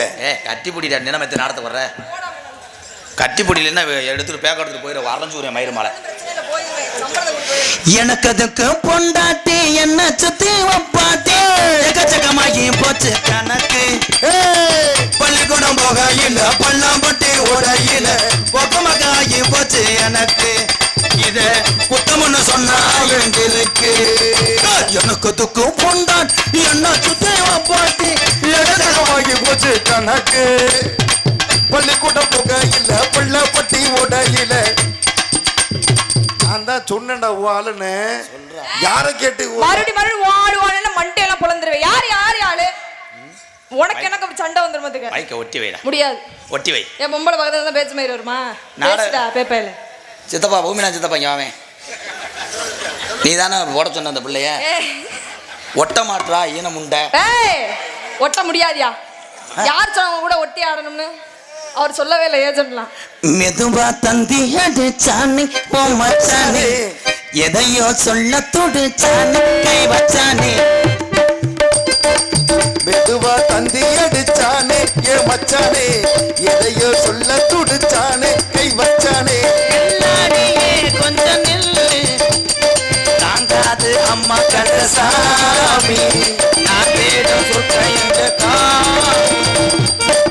முண்டை ஏ கட்டி பிடிடா நினைமத்து நடத்த வர்ற. கட்டி பிடிலன்னா எடுத்துட்டு பேக்க எடுத்துட்டு போயிட வரைஞ்சூரிய மயிறு மலை. எனக்கு அதுக்கு பொண்டாட்டி என்ன சுத்தி வப்பாட்டி எக்கச்சக்கமாகி போச்சு கணக்கு. பள்ளிக்கூடம் போக இல்ல பள்ளாம்பட்டி உடையில பொக்கமக்காகி போச்சு எனக்கு. இது குத்தம்னு சொன்னா வேண்டியிருக்கு எனக்கு அதுக்கு பொண்டாட்டி என்ன சுத்தி வப்பாட்டி எக்கச்சக்கமாகி போச்சு கணக்கு. பள்ளிக்கூடம் போகையில் பள்ளப்பட்டி உடையில. நான் தான் சொன்னேன்டா ஆளுன்னு. யாரை கேட்டு மறுபடி மறுபடி வாடு வாடுன்னு மண்டையெல்லாம் புலந்துருவேன். யார் யார் ஆளு உனக்கு எனக்கு சண்டை வந்துருமத்துக்கு மைக்கை ஒட்டி வைடா. முடியாது. ஒட்டி வை. என் பொம்பளை பக்கத்துல தான் பேச்சு மாதிரி வருமா? பேசுடா பேப்பையில சித்தப்பா பூமினா சித்தப்பா இங்க வாவேன் நீ தானே ஓட சொன்ன அந்த பிள்ளைய? ஒட்ட மாட்றா ஈன முண்டை ஏய் ஒட்ட முடியாதியா? யார் சொன்னவங்க கூட ஒட்டி ஆடணும்னு? அவர் சொல்லவே இல்லை ஏஜென்ட்லாம். மெதுவா தந்தி அடிச்சானே ஓ மச்சானே எதையோ சொல்ல துடிச்சானே கை வச்சானே. மெதுவா தந்தி அடிச்சானே ஏ மச்சானே. எதையோ சொல்ல துடிச்சானே கை வச்சானே. கொஞ்சம் நில்லு. தாங்காது அம்மா கந்தசாமி நான் தேடும் சுற்றையுங்க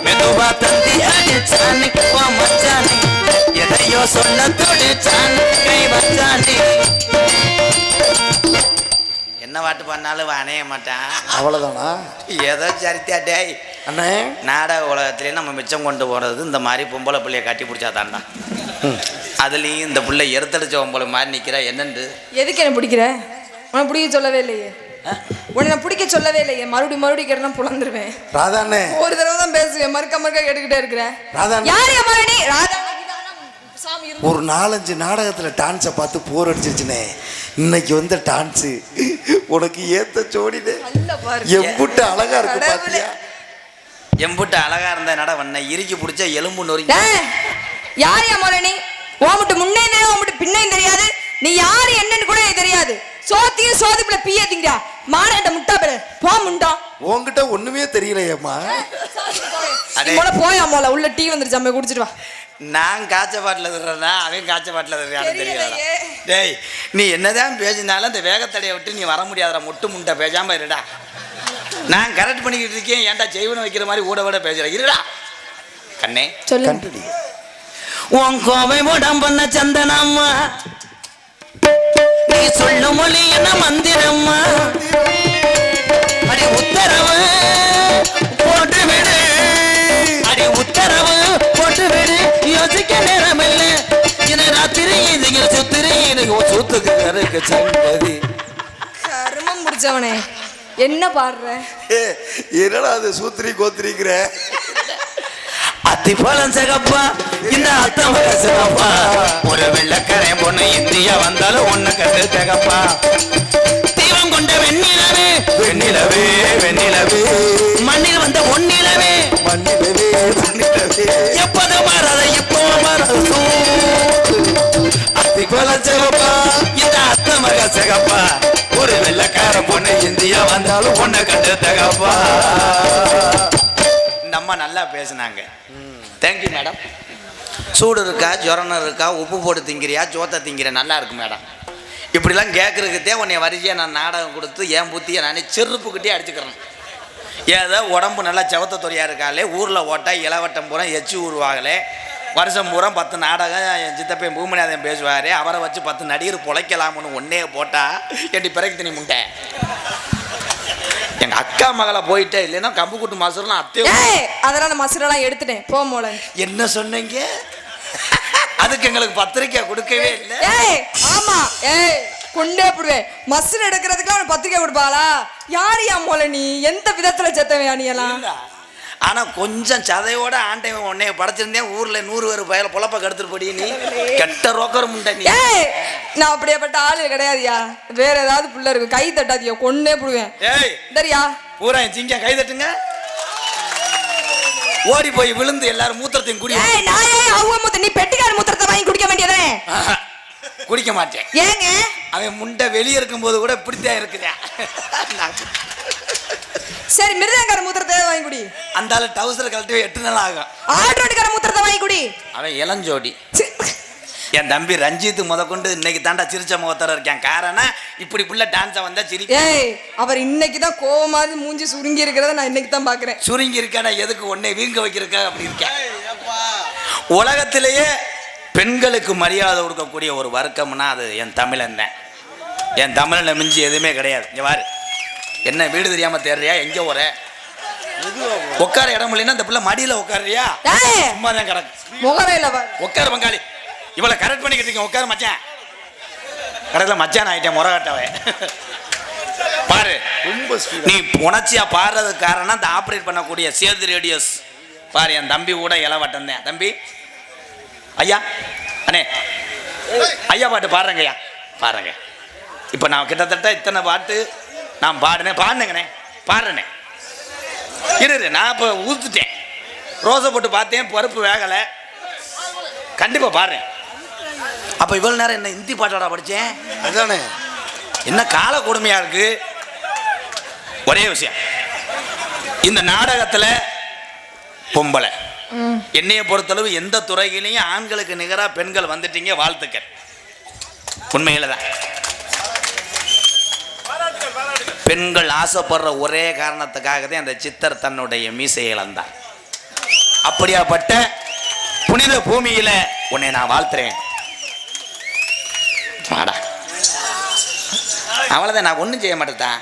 மெதுவா தந்தி அடிச்சானே ஓ மச்சானே. எதையோ சொல்ல துடிச்சானே கை வச்சானே. என்ன பாட்டு பண்ணாலும் அணைய மாட்டான். அவ்வளவுதானா? ஏதோ சரித்தியா டேய். அண்ணே. நாடக உலகத்திலே நம்ம மிச்சம் கொண்டு போகிறது இந்த மாதிரி பொம்பளை பிள்ளைய கட்டி பிடிச்சா தாண்டா அதுலேயும் இந்த பிள்ளை எருத்தடிச்ச பொம்பளை மாதிரி நிற்கிறா என்னண்டு? எதுக்கு என்ன பிடிக்கிற? உனக்கு பிடிக்க சொல்லவே இல்லையே. உன்னை நான் பிடிக்க சொல்லவே இல்லையே. மறுபடியும் மறுபடியும் கேட்டா புலந்துருவேன். ராதாண்ணே. ஒரு தடவை தான் பேசுவேன். மறுக்க மறுக்க கேட்டுக்கிட்டே இருக்கிறேன். ராதா யார் மரணி ராதா ஒரு நாலஞ்சு நாடகத்துல டான்ஸை பார்த்து போர் அடிச்சிருச்சுனே. இன்னைக்கு வந்த டான்ஸு உனக்கு ஏத்த ஜோடினே நல்ல பாரு. எம்புட்டு அழகா இருக்கு. பாத்தியா? எம்புட்டு அழகா இருந்த நட வண்ண இறுக்கி பிடிச்ச எலும்பு நொறுங்கி ஏய், யார் என் மரணி உன்கிட்ட முன்னே தெரியாது உன்கிட்ட பின்னே தெரியாது. நீ யாரு என்னன்னு கூட எனக்கு தெரியாது. சோத்தியும் சோதிப்புல பீய திங்கா மானட்ட முட்டா பேரு. போ முண்டா. உன்கிட்ட ஒண்ணுமே தெரியலையேம்மா. மொள போயா மொள. உள்ள டீ வந்துருச்சு அம்மா குடிச்சிட்டு வா. நான் காய்ச்ச பாட்டில் தர்றேன்னா அவன் காய்ச்ச பாட்டில் தர்றான்னு தெரியாதா. டேய் நீ என்னதான் பேசினாலும் இந்த வேகத்தடையை விட்டு நீ வர முடியாதடா. மொட்டு முண்டை பேசாம இருடா. நான் கரெக்ட் பண்ணிக்கிட்டு இருக்கேன். ஏன்டா செய்வன வைக்கிற மாதிரி ஊட விட பேசுறேன் இருடா. கண்ணே. சொல்லு உன் கோவை உடம்புன சந்தனம்மா நீ சொல்லும் மொழி என்ன மந்திரம்மா அடி உத்தரவு போட்டு விடு. அடி உத்தரவு போட்டு விடு. யோசிக்க நேரம் இல்ல இது ராத்திரி இது சுத்திரி. எனக்கு சுத்துக்கு கருக்கு சங்கதி கருமம் முடிச்சவனே. என்ன பாடுற? என்னடா அது சூத்திரி கோத்திரிக்கிற? அத்தி பழம் சிகப்பா இந்த அத்தமக சிகப்பா. ஒரு வெள்ளக்கரை பொண்ணு இந்தியா வந்தாலும் ஒண்ணு கண்டு தகப்பா தீவம் கொண்ட வெண்ணிலவே வெண்ணிலவே வெண்ணிலவே. மண்ணில் வந்த ஒன்னிலவே மண்ணிலவே மண்ணிலவே. எப்போது மாறாத இப்போ மாறாத. அத்தி பழம் சிகப்பா இந்த அத்தமக சிகப்பா. ஒரு வெள்ளக்கார பொண்ணு இந்தியா வந்தாலும் ஒண்ணு கண்டு தகப்பா இந்த அம்மா நல்லா பேசுனாங்க. தேங்க்யூ மேடம் சூடு இருக்கா ஜுரம் இருக்கா உப்பு போட்டு திங்கிறியா ஜோத்தை திங்கிற நல்லா இருக்கு மேடம் இப்படிலாம் கேட்குறதுக்கே உன்னை வரிசையாக நான் நாடகம் கொடுத்து என் புத்தியை நானே செருப்புக்கிட்டே அடிச்சுக்கிறேன். ஏதோ உடம்பு நல்லா செவத்த துறையாக இருக்காளே ஊரில் ஓட்டா இளவட்டம் பூரா எச்சு ஊருவாங்களே வருஷம் பூரா பத்து நாடகம் என் சித்தப்பையன் பூமநாதன் பேசுவார். அவரை வச்சு பத்து நடிகர் பொழைக்கலாம்னு ஒன்றே போட்டால் எட்டி பிறகு தினி முட்டை எங்கள் அக்கா மகளை போயிட்டே இல்லைன்னா கம்பு கூட்டு மாசம்லாம் அத்தையும் ஏய் அதெல்லாம் அந்த மசுரெல்லாம் எடுத்துட்டேன். போ மோள என்ன சொன்னீங்க? அதுக்கு எங்களுக்கு பத்திரிக்கை கொடுக்கவே இல்லை. ஏய் ஆமா. ஏய் கொண்டே போடுவேன். மசுறு எடுக்கிறதுக்குலாம் பத்திரிக்கை கொடுப்பாளா? யார் யா மோள நீ? எந்த விதத்துல செத்தவையா நீ எல்லாம். ஆனா கொஞ்சம் சதையோட ஆண்டவன் உன்னைய படைச்சிருந்தேன். ஊர்ல நூறு பேர் பயல பொழப்ப கெடுத்துட்டு போடி நீ. கெட்ட ரோக்கர் முண்டை நீ. ஏய் நான் அப்படியேப்பட்ட ஆளு கிடையாதுயா. வேற ஏதாவது புள்ள இருக்கு. கை தட்டாதியா? கொன்னே போடுவேன். ஏய் சரியா பூரா சிங்க கை தட்டுங்க? ஓடி போய் விழுந்து எல்லாரும் மூத்திரத்தையும் குடி. ஏய் நான் அவங்க மூத்த நீ பெட்டிக்கார மூத்திரத்தை வாங்கி குடிக்க வேண்டியதானே? குடிக்க மாட்டேன். ஏங்க? அவன் முண்டை வெளியே இருக்கும்போது கூட இப்படித்தான் இருக்குதா. சரி மிருதங்கார மூத்திரத்தை வாங்கி குடி. அந்த ஆளு டவுசர் கழட்டி எட்டு நாள் ஆகும். ஆட்ரோட்டுக்கார மூத்திரத்தை வாங்கி குடி. அவன் இளஞ்சோடி. என் தம்பி ரஞ்சித் முதற்கொண்டு இன்னைக்கு தாண்டா சிரிச்ச முகத்தர இருக்கேன். காரணம் இப்படி புள்ள டான்ஸை வந்தா சிரி ஏய் அவர் இன்னைக்கு தான் கோவமாவது மூஞ்சி சுருங்கி இருக்கிறத நான் இன்னைக்கு தான் பாக்குறேன். சுருங்கி இருக்கானா எதுக்கு உன்னை வீங்க வைக்கிறக்கா அப்படி இருக்கேன் உலகத்திலேயே பெண்களுக்கு மரியாதை கொடுக்கக்கூடிய ஒரு வர்க்கம்னா அது என் தமிழன் தான். என் தமிழனை மிஞ்சி எதுவுமே கிடையாது. இங்க பாரு. என்ன வீடு தெரியாம தேடுறியா? எங்க போற? உட்கார இடம் இல்லைன்னா இந்த பிள்ளை மடியில உட்காருறியா? சும்மா தான் கிடக்கு. உட்காரு பங்காளி. இவளை கரெக்ட் பண்ணிக்கிட்டு இருக்கேன் உட்காரு மச்சான். கடையில் மச்சான் ஆயிட்டேன் முறகட்டவே பாரு ரொம்ப நீ உணர்ச்சியா பாடுறதுக்கு காரணம் இந்த ஆப்ரேட் பண்ணக்கூடிய சேது ரேடியோஸ் பாரு என் தம்பி கூட இளவட்டம் தான். தம்பி ஐயா அண்ணே. ஐயா பாட்டு பாடுறேங்க ஐயா. பாருங்க. இப்போ நான் கிட்டத்தட்ட இத்தனை பாட்டு நான் பாடினேன். பாடுனேங்கண்ணே பாடுறேனே இரு இரு, நான் இப்போ ஊத்துட்டேன். ரோசை போட்டு பார்த்தேன் பருப்பு வேகலை. கண்டிப்பாக பாடுறேன். அப்போ இவ்வளோ நேரம் என்ன ஹிந்தி பாட்டாடா படித்தேன் அதானே. என்ன கால கொடுமையா இருக்கு? ஒரே விஷயம். இந்த நாடகத்துல பொம்பளை. என்னைய பொறுத்தளவு எந்த துறையிலையும் ஆண்களுக்கு நிகரா பெண்கள் வந்துட்டீங்க வாழ்த்துக்கள். உண்மையில தான் பெண்கள் ஆசைப்படுற ஒரே காரணத்துக்காக தான் அந்த சித்தர் தன்னுடைய மீசையை இழந்தார். அப்படியாப்பட்ட புனித பூமியில உன்னை நான் வாழ்த்துறேன். அவ்வளோதான் நான் ஒன்றும் செய்ய மாட்டேன்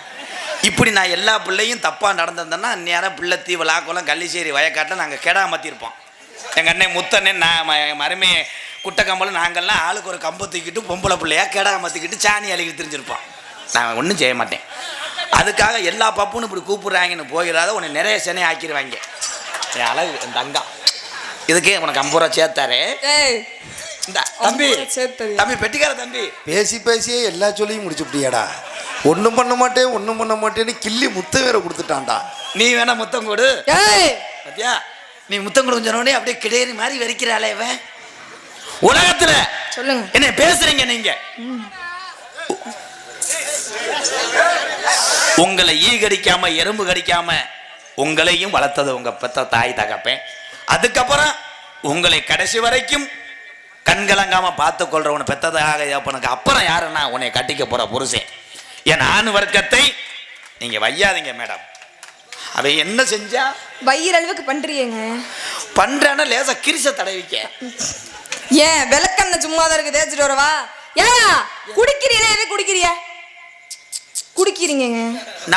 இப்படி நான் எல்லா பிள்ளையும் தப்பாக நடந்திருந்தேன்னா நேரம் பிள்ளைத்தீ விளாக்குளம் கள்ளிச்சேரி வயக்காட்டில் நாங்கள் கெடா மாற்றிருப்போம் எங்கள் அண்ணன் முத்தண்ணே நான் ம- மருமே குட்டக்கம்பல் நாங்கள்லாம் ஆளுக்கு ஒரு கம்பை தூக்கிட்டு பொம்பளை பிள்ளையாக கெடா மாற்றிக்கிட்டு சாணி அழுகிட்டு தெரிஞ்சிருப்போம். நான் ஒன்றும் செய்ய மாட்டேன். அதுக்காக எல்லா பப்புன்னு இப்படி கூப்பிட்றாங்கன்னு போயிடாத உன்னை நிறைய சென்னை ஆக்கிடுவாங்க. அழகு என் தங்கம். இதுக்கே உனக்கு ஐம்பது ரூபா சேர்த்தாரு. தம்பி. தம்பி பெட்டிக்கார தம்பி. பேசி பேசியே எல்லா சொல்லியும் முடிச்சுட்டியாடா ஒன்றும் பண்ண மாட்டேன் ஒன்றும் பண்ண மாட்டேன்னு கிள்ளி முத்த வேற கொடுத்துட்டான்டா. நீ வேணா முத்தம் கொடு. ஏய்! பாத்தியா? நீ முத்தம் உடனே அப்படியே கிடேரி மாதிரி வெறிக்கிறாளே இவன். உலகத்துல சொல்லுங்க. என்ன பேசுறீங்க நீங்க? உங்களை ஈ கடிக்காம எறும்பு கடிக்காம உங்களையும் வளர்த்தது உங்க பெத்த தாய் தகப்பேன். அதுக்கப்புறம் உங்களை கடைசி வரைக்கும் கண்கலங்காம பார்த்து கொள்றவனை பெத்ததாக அப்பனுக்கு அப்புறம் யாருன்னா உன்னை கட்டிக்க போற புருஷன். என் ஆண் வர்க்கத்தை நீங்க வையாதீங்க மேடம். அவன் என்ன செஞ்சா? வயிறு அளவுக்கு பண்றீங்க பண்றான லேசா கிரிச தடவிக்க. ஏன் விளக்கண்ண சும்மா தான் இருக்கு தேய்ச்சிட்டு வரவா? ஏன் குடிக்கிறீங்களே எது குடிக்கிறிய? குடிக்கிறீங்க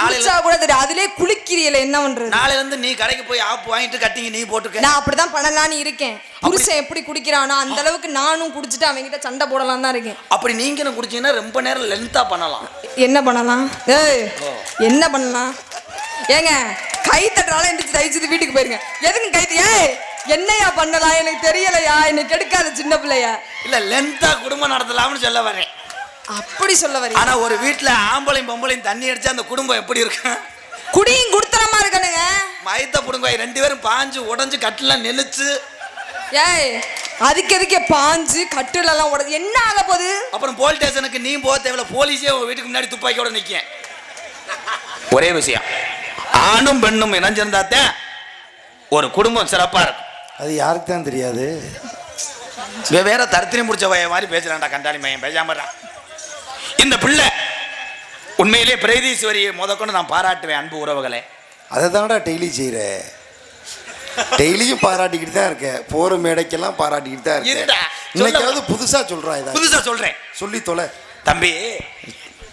குடிச்சா கூட தெரியும் அதுலயே குளிக்கிறீல என்ன பண்றது? நாளைல இருந்து நீ கடைக்கு போய் ஆப்பு வாங்கிட்டு கட்டிங்க நீ போட்டுக்க. நான் அப்படிதான் பண்ணலாம்னு இருக்கேன். புருஷன் எப்படி குடிக்கிறானோ அந்த அளவுக்கு நானும் குடிச்சிட்டு அவன்கிட்ட சண்டை போடலாம் தான் இருக்கேன். அப்படி நீங்களும் குடிச்சீங்கன்னா ரொம்ப நேரம் லென்த்தா பண்ணலாம். என்ன பண்ணலாம்? ஏய் என்ன பண்ணலாம்? ஏங்க கை தட்டுறால எந்திரிச்சு தயவுசெய்து வீட்டுக்கு போயிருங்க. எதுக்கு கை ஏய் என்னையா பண்ணலாம்? எனக்கு தெரியலையா? எனக்கு எடுக்காத சின்ன பிள்ளையா? இல்ல லென்த்தா குடும்பம் நடத்தலாம்னு சொல்ல வரேன். அப்படி சொல்ல வரீங்க. ஆனா ஒரு வீட்டுல ஆம்பளையும் பொம்பளையும் தண்ணி அடிச்சா அந்த குடும்பம் எப்படி இருக்கும்? குடியும் குடுத்தனமா இருக்கணுங்க. மயத்த புடுங்க ரெண்டு பேரும் பாஞ்சு உடைஞ்சு கட்டுலாம் நெளிச்சு. ஏய் அதுக்கு எதுக்கே பாஞ்சு கட்டுல எல்லாம் உடது என்ன ஆக போகுது? அப்புறம் போலீஸ் ஸ்டேஷனுக்கு நீ போக தேவையில்ல. போலீஸே உன் வீட்டுக்கு முன்னாடி துப்பாக்கியோட நிக்க ஒரே விஷயம். ஆணும் பெண்ணும் இணைஞ்சிருந்தாத்தான் ஒரு குடும்பம் சிறப்பா இருக்கும். அது யாருக்கு தான் தெரியாது வேற தரத்தினி முடிச்ச மாதிரி பேசுறான்டா கண்டாளி மையம் பேசாம இந்த பிள்ளை. உண்மையிலே பிரகதீஸ்வரியை முதற்கொண்டு நான் பாராட்டுவேன் அன்பு உறவுகளே. அதை தானடா டெய்லி செய்கிற டெய்லியும் பாராட்டிக்கிட்டு தான் இருக்க. போகிற மேடைக்கெல்லாம் பாராட்டிக்கிட்டு தான் இருக்க. இன்னைக்காவது புதுசாக புதுசா சொல்றேன். சொல்லி தொலை. தம்பி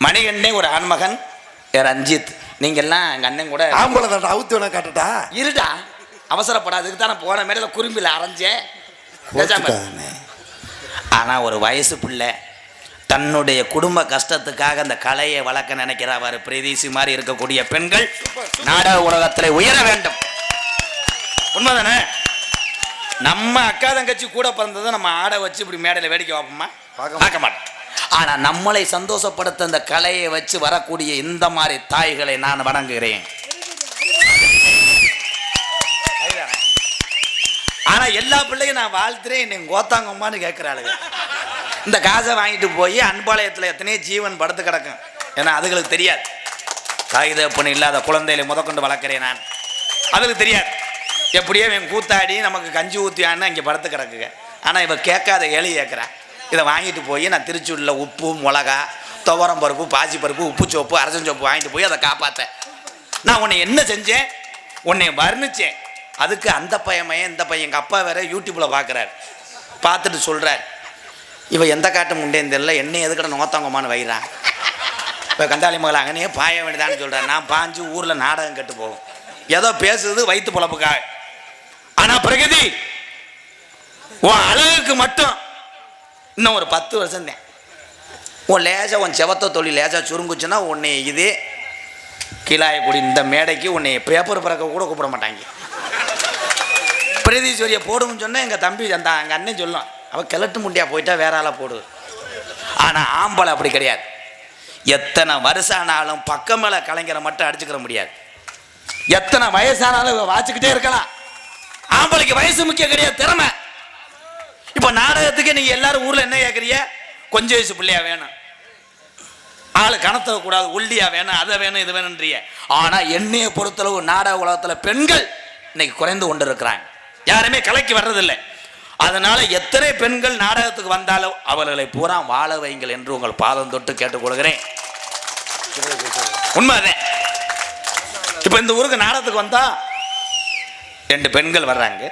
மணிகண்டே ஒரு ஆண்மகன் ரஞ்சித் நீங்க எல்லாம் எங்க அண்ணன் கூட ஆம்பளை தாண்டா அவுத்து வேணா காட்டட்டா இருடா. அவசரப்படாதுக்கு தான் நான் போன மேடையில் குறும்பில் அரைஞ்சேன். பேசாம இரு. கோச்சுக்காதண்ணே. ஆனா ஒரு வயசு பிள்ளை. தன்னுடைய குடும்ப கஷ்டத்துக்காக அந்த கலையை வளர்க்க நினைக்கிறவர் பிரதீசி மாதிரி இருக்கக்கூடிய பெண்கள் நாடக உலகத்தில் உயர வேண்டும். உண்மைதானே? நம்ம அக்கா தங்கச்சி கூட பிறந்ததை நம்ம ஆட வச்சு இப்படி மேடையில் வேடிக்கை பார்ப்போமா? பார்க்க மாட்டோம். ஆனா நம்மளை சந்தோஷப்படுத்த அந்த கலையை வச்சு வரக்கூடிய இந்த மாதிரி தாய்களை நான் வணங்குகிறேன். அதுதானே? ஆனா எல்லா பிள்ளையும் நான் வாழ்த்துறேன் என்னை கோத்தாங்கம்மான்னு கேட்கிறாளுங்க இந்த காசை வாங்கிட்டு போய் அன்பாளையத்தில் எத்தனையோ ஜீவன் படுத்து கிடக்கும். ஏன்னா அதுகளுக்கு தெரியாது. காகிதப்பணி இல்லாத குழந்தையில முதற்கொண்டு வளர்க்குறேன் நான். அதுக்கு தெரியாது. எப்படியோ இவன் கூத்தாடி நமக்கு கஞ்சி ஊற்றியான்னு இங்கே படுத்து கிடக்குங்க. ஆனால் இவன் கேட்காத ஏழி கேட்குறான் இதை வாங்கிட்டு போய் நான் திருச்சூரில் உப்பு மிளகா துவரம் பருப்பு பாசி பருப்பு உப்பு சோப்பு அரசன் சோப்பு வாங்கிட்டு போய் அதை காப்பாற்றேன் நான் உன்னை என்ன செஞ்சேன்? உன்னை வர்ணிச்சேன். அதுக்கு அந்த பையன் இந்த பையன் எங்கள் அப்பா வேற யூடியூப்பில் பார்க்குறாரு பார்த்துட்டு சொல்கிறார் இவன் எந்த காட்டும் உண்டேன்னு தெரியல. என்னை எதுக்கட நோத்தங்கம்மான்னு வைறான் இப்போ கந்தாளி மகள் அங்கனே பாய வேண்டியதான்னு சொல்கிறேன் நான் பாஞ்சு ஊரில் நாடகம் கெட்டு போகும் ஏதோ பேசுறது வயிற்று பொழப்புக்காக. ஆனால் பிரகதி உன் அழகுக்கு மட்டும் இன்னும் ஒரு பத்து வருஷம் தான் உன் லேசாக உன் செவத்த தொழில் லேசாக சுருங்குச்சுன்னா உன்னை இதே கீழாயக்குடி இந்த மேடைக்கு உன்னை பேப்பர் பிறக்க கூட கூப்பிட மாட்டாங்க. பிரதீஸ்வரியை போடுன்னு சொன்னால் எங்கள் தம்பி அந்த எங்கள் அண்ணன் சொல்லும் அவள் கிழட்டு முண்டியாக போயிட்டா வேற ஆளாக போடு ஆனால் ஆம்பளை அப்படி கிடையாது. எத்தனை வருஷம் ஆனாலும் பக்கம் மேலே கலைஞரை மட்டும் அடிச்சுக்கிற முடியாது. எத்தனை வயசானாலும் இவ வாச்சுக்கிட்டே இருக்கலாம். ஆம்பளைக்கு வயசு முக்கியம் கிடையாது திறமை. இப்போ நாடகத்துக்கு நீங்கள் எல்லாரும் ஊரில் என்ன கேட்குறீங்க கொஞ்ச வயசு பிள்ளையா வேணும். ஆள் கணத்த கூடாது ஒல்லியா வேணும் அதை வேணும் இது வேணுன்றிய ஆனால் என்னையை பொறுத்தளவு நாடக உலகத்தில் பெண்கள் இன்னைக்கு குறைந்து கொண்டு இருக்கிறாங்க யாருமே கலைக்கு வர்றதில்லை. அதனால எத்தனை பெண்கள் நாடகத்துக்கு வந்தாலும் அவர்களை பூரா வாழ வைங்கள் என்று உங்கள் பாதம் தொட்டு கேட்டுக்கொள்கிறேன். உண்மைதான்? இப்போ இந்த ஊருக்கு நாடகத்துக்கு வந்தா ரெண்டு பெண்கள் வர்றாங்க.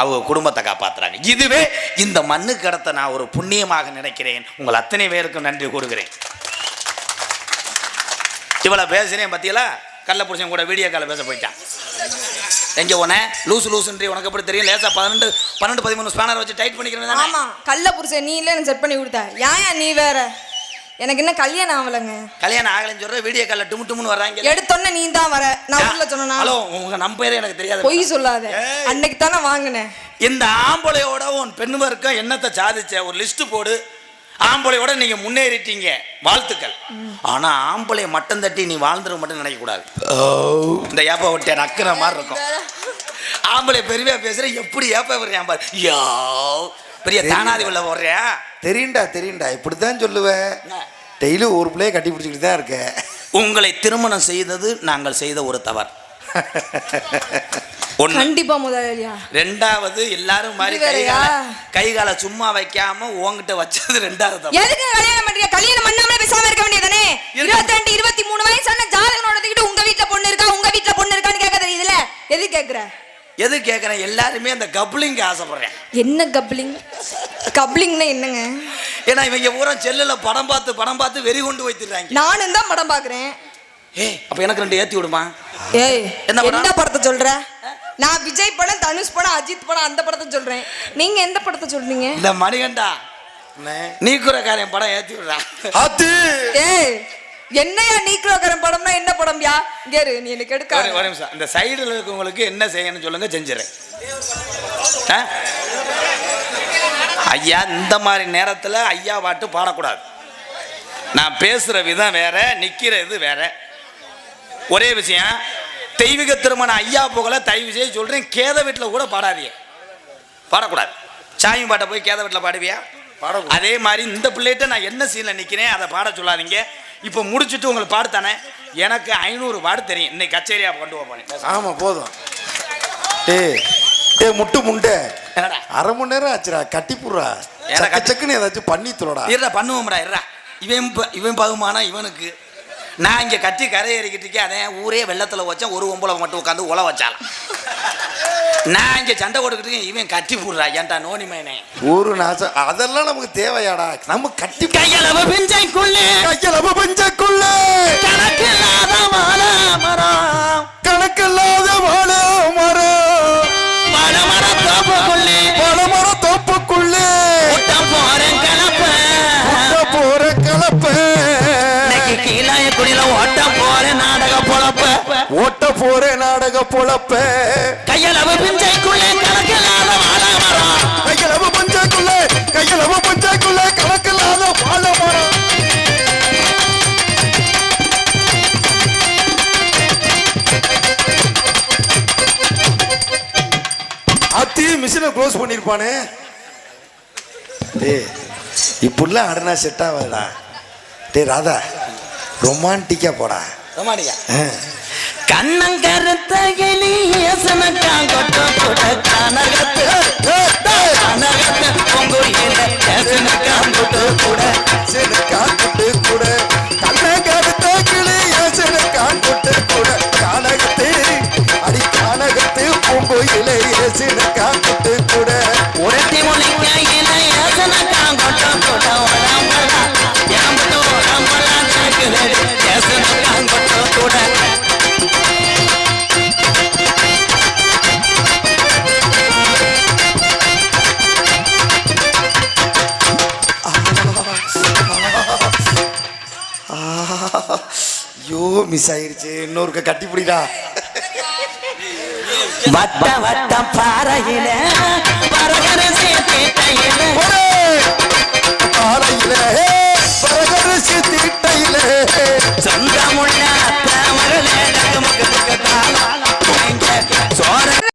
அவங்க குடும்பத்தை காப்பாத்துறாங்க. இதுவே இந்த மண்ணு கடத்த நான் ஒரு புண்ணியமாக நினைக்கிறேன். உங்கள் அத்தனை பேருக்கும் நன்றி கூறுகிறேன். இவ்வளோ பேசுகிறேன் பார்த்தீங்களா கள்ள புருஷன் கூட வீடியோ காலில் பேச போயிட்டான். எங்கே உனே? லூசு லூசுன்றி உனக்கு எப்படி தெரியும்? லேசா பன்னெண்டு பன்னெண்டு பதிமூணு ஸ்பேனர் வச்சு டைட் பண்ணிக்கிறேன் ஆமா. கள்ள புருஷன் நீ இல்ல எனக்கு செட் பண்ணி கொடுத்த. ஏன் நீ வேற? எனக்கு என்ன கல்யாணம் ஆகலைங்க. கல்யாணம் ஆகலைன்னு சொல்ற வீடியோ காலில் டுமு டுமுன்னு வர்றாங்க. எடுத்தோன்னே நீ தான் வர. நான் உள்ள சொன்னா ஹலோ உங்க நம்பரே எனக்கு தெரியாது. பொய் சொல்லாத. அன்னைக்கு தானே வாங்கினேன். இந்த ஆம்பளையோட உன் பெண் வர்க்கம் என்னத்தை சாதிச்ச? ஒரு லிஸ்ட் போடு. ஆம்பளையோட நீங்க முன்னேறிட்டீங்க. வாழ்த்துக்கள். ஆனா ஆம்பளைய மட்டும் தட்டி நீ வாழ்ந்துட மட்டும் நினைக்க கூடாது இந்த ஏப்ப விட்ட நக்கிற மாதிரி இருக்கும். ஆம்பளை பெருமையா பேசுற எப்படி ஏப்ப வர்றேன் பாரு. யோ பெரிய தானாதி உள்ள போடுறியா? தெரியும்டா தெரியும்டா. இப்படித்தான் சொல்லுவேன் டெய்லி ஒரு பிள்ளைய கட்டி பிடிச்சிக்கிட்டு தான் இருக்கேன் உங்களை திருமணம் செய்தது நாங்கள் செய்த ஒரு தவறு. ஒண்ணு. கண்டிப்பா முதலாளியா ரெண்டாவது எல்லாரும் மாதிரி? கை கால சும்மா வைக்காம உன்கிட்ட வச்சது ரெண்டாவது எதுக்கு கல்யாணம் பண்றீங்க? கல்யாணம் பண்ணாமலே பேசாம இருக்க வேண்டியதானே இருபத்தி ரெண்டு இருபத்தி மூணு வயசான ஜாதகம் நடத்திக்கிட்டு உங்க வீட்ல பொண்ணு இருக்கா? உங்க வீட்ல பொண்ணு இருக்கான்னு கேட்க தெரியுதுல எது கேக்குற? எது கேட்குறேன் எல்லாருமே அந்த கப்ளிங்க்கு ஆசைப்படுறேன். என்ன கப்ளிங்? கப்ளிங்னா என்னங்க? ஏன்னா இவங்க பூரா செல்லில் படம் பார்த்து படம் பார்த்து வெறி கொண்டு வைத்துடுறாங்க நானும் தான் படம் பாக்குறேன் ஏய் அப்போ எனக்கு ரெண்டு ஏற்றி விடுமா? ஏய்? என்ன படத்தை சொல்ற? நான் விஜய் படம் தனுஷ் படம் அஜித் படம் அந்த படத்தை சொல்றேன். நீங்க எந்த படத்தை சொல்றீங்க? இந்த மணிகண்டா. நீக்குறக்காரன் படம் ஏற்றி விடுறா. அது! ஏய் என்னையா நீக்ரோகரம் படம்னா என்ன படம்யா கேரு நீ எனக்கு ஒரு எடுக்காத ஒரு நிமிஷம். இந்த சைடில் இருக்கவங்களுக்கு என்ன செய்யணும்னு சொல்லுங்க செஞ்சிடறேன். ஆ? ஐயா இந்த மாதிரி நேரத்தில் ஐயா பாட்டு பாடக்கூடாது. நான் பேசுகிற விதம் வேற நிற்கிற இது வேற. ஒரே விஷயம் தெய்வீக திருமணம் ஐயா போகல தயவு செய்து சொல்கிறேன் கேத வீட்டில் கூட பாடாதீங்க. பாடக்கூடாது. சாமி பாட்டை போய் கேத வீட்டில் பாடுவியா. அதே மாதிரி இந்த பிள்ளைகிட்ட நான் என்ன சீனில் நிற்கிறேன் அதை பாட சொல்லாதீங்க. இப்போ முடிச்சுட்டு உங்களுக்கு பாடுத்தானே எனக்கு ஐநூறு பாடு தெரியும். இன்னைக்கு கச்சேரியா கொண்டு போனேன் ஆமா போதும். டேய் டேய் முட்டு முண்டை. அரை மணி நேரம் ஆச்சுடா. கட்டி புடுறா. ஏன்னா சக்க சக்குன்னு ஏதாச்சும் பண்ணி தொலைடா இருடா பண்ணுவோம்டா இருடா. இவன் இவன் பகுமானம் இவனுக்கு. நான் இங்கே கட்டி கரை ஏறிக்கிட்டு இருக்கேன். அதே ஊரே வெள்ளத்தில் வச்சேன். ஒரு ஒம்பளை மட்டும் உட்காந்து உல வச்சாலாம். நான் இங்கே சண்டை கொடுக்கிட்டு இவன் கட்டி போடுறா. ஏன்டா நோனி மேனே? ஒரு நாசம். அதெல்லாம் நமக்கு தேவையாடா. நம்ம கட்டி கையளவு பிஞ்சைக்குள்ளே. கையில் பஞ்சக்குள்ள. கணக்கில்லாத வாழ மரம். கணக்கில்லாத வாழ மரம். வாழ மரம் தோப்புக்குள்ளே. வாழ மரம் போற நாடக பொழப்ப. கையளவு பிஞ்சைக்குள்ளே கணக்கில்லாத வாழ மரம் கையில் பஞ்சக்குள்ள கையில் பஞ்சக்குள்ள கணக்கில்லாத வாழ மரம் அத்தி மிஷினை க்ளோஸ் பண்ணிருப்பானே. டேய் இப்படிலாம் ஆடுனா செட் ஆகாதா டேய் ராதா ரொமான்டிக்கா போடா. ரொமானியா கண்ணங்கருத்த எலி ஏசனக்கான் மிஸ் ஆயிருச்சு. இன்னொருக்க கட்டிப்பிடிடா. வட்ட வட்ட பாறையில பரகரசி தீட்டையில. பாறையில பரகரிசி தீட்டையில. சொந்தமுள்ள தமிழ் சோர